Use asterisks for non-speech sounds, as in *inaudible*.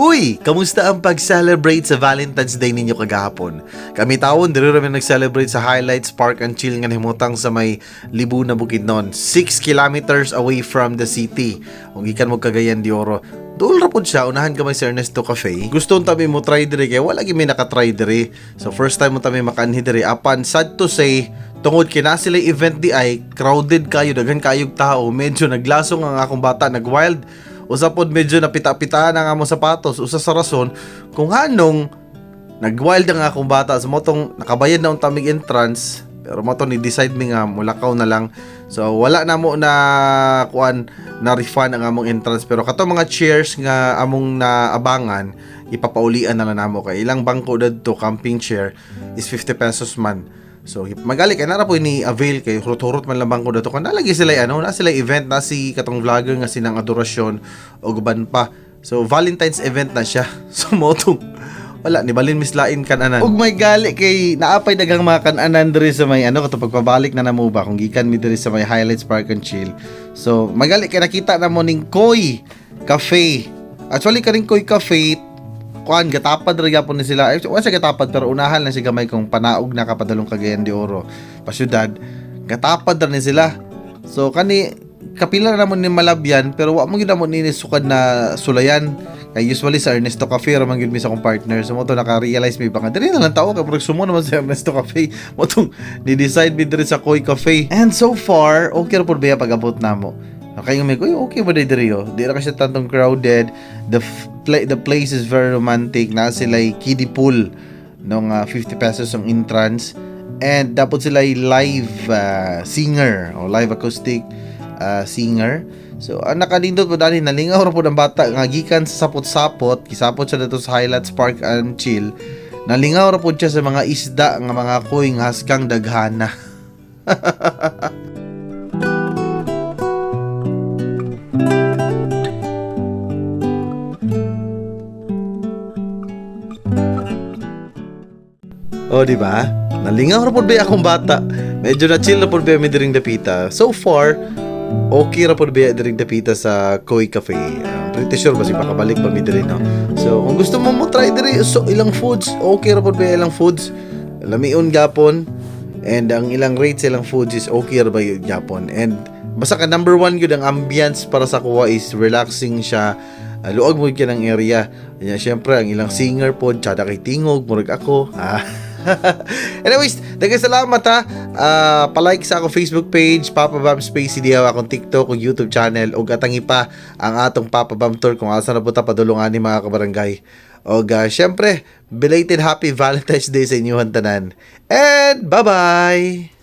Uy! Kamusta ang pag-celebrate sa Valentine's Day ninyo kagahapon? Kami tawon, diri rami nag-celebrate sa Highlights Park and Chill nga himutang sa may Libu na Bukidnon. 6 kilometers away from the city. Kung ikan mo Cagayan de Oro. Dool ra siya, unahan ka may sa Ernesto Cafe. Gusto tami mo try diri kay wala gyud may nakatry diri. So first time mo tami makanhi diri. Apan sad to say, tungod kina sila event di ay crowded kayo daghan kayog tao medyo naglasong ang akong bata nag-wild usa pod medyo napita-pitaan ang among sapatos usa sa rason kung anong nag-wild ang akong bata. Sa motong nakabayad na ang tamig entrance pero mo ni decide mi nga mulakaw na lang. So wala na mo na kuan na refund ang among entrance. Pero kato mga chairs nga among naabangan ipapaulian na lang namo. Kay ilang bangko dadto camping chair is 50 pesos man So magali kay nara po ni avail kay hurot-hurot man lamang ko dato kan nalagi sila ano na sila event na si katong vlogger nga sinang adorasyon o guban pa. So Valentine's event na siya. *laughs* So mo tong wala ni balin mislain kananan. Ug may gali kay naapay dagang mga kananan diri sa may ano kato pagpabalik na namo ba kung gikan mi diri sa may Highlights Park and Chill. So magali kay nakita na mo ning Koi Cafe. Actually kaning Koi Cafe kuan gatapad ra gyapon ni sila. Eh, siya gatapad pero unahan lang si gamay kung panaog na kapadalong Cagayan de Oro pa syudad. Gatapad ra ni sila. So kani kapila na namon ni Malabyan pero wa mo gyud namon ni sukad na sulayan. Kay usually sa Ernesto Cafe ra man gyud mi sa akong partner. So mo to naka-realize mi ba nga diri na lang tao kay pag sumo naman sa Ernesto Cafe. Mo tong ni-decide mi diri sa Koi Cafe. And so far, okay ra pud ba pag-abot namo. Okay nga may okay ba diri yo? Di ra kasi tantong crowded. The pla- the place is very romantic. Na sila kiddie pool nung ah, 50 pesos ang entrance. And dapat sila live ah, singer o live acoustic ah, singer. So, ang nakadindot po dali, nalingaw ra po ng bata, nga gikan sa sapot-sapot, kisapot siya dito sa Highlands Park and Chill, nalingaw ra po siya sa mga isda, nga mga koy, nga haskang daghana. *laughs* Oh, di ba? Nalingaw ra pud ba akong bata. Medyo na chill na pud ba mi diring dapita. So far, okay ra pud ba diring dapita sa Koi Cafe. Uh, pretty sure basi makabalik pa mi diri no. So, kung gusto mo mo try diri so ilang foods, okay ra pud ba ilang foods. Lamion gapon and ang ilang rates ilang foods is okay ra ba gapon. And basta ka number one yun ang ambience para sa kuha is relaxing siya uh, luag mo ka ng area. Kanya, syempre, ang ilang singer po, tsada kay Tingog, murag ako. Ah. *laughs* *laughs* Anyways, daghang salamat ha. Ah, palike sa akong Facebook page, Papa Bam Spacey diha akong TikTok ug YouTube channel ug atangi pa ang atong Papa Bam tour kung asa na po ta padulungan ni mga kabarangay. Og uh, syempre, belated happy Valentine's Day sa inyong tanan. And bye-bye.